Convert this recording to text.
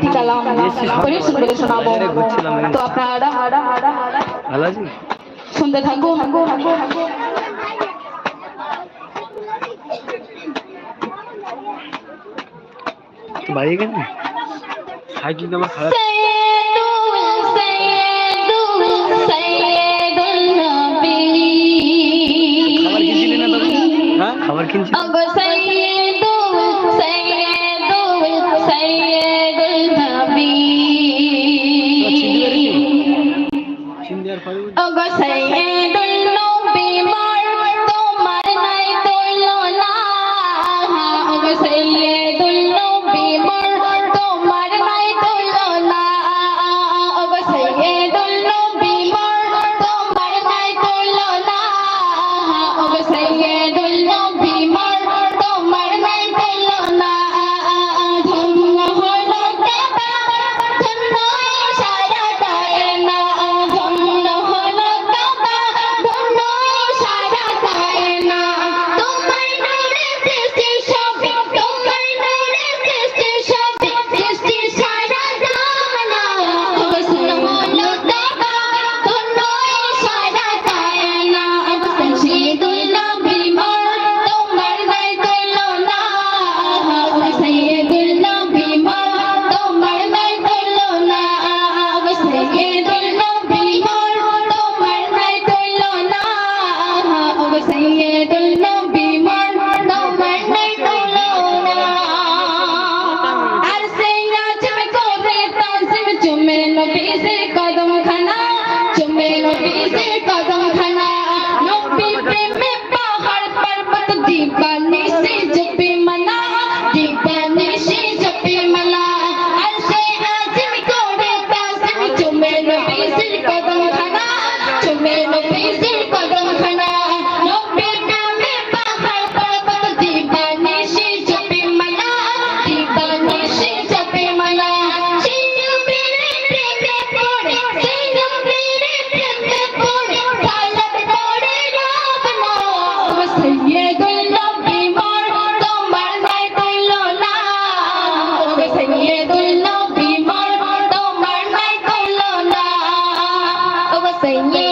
একটি কালাম পরিবেশন করে শোনাবো তো আপনারা শুনতে থাকুন খাবার কিনছি When you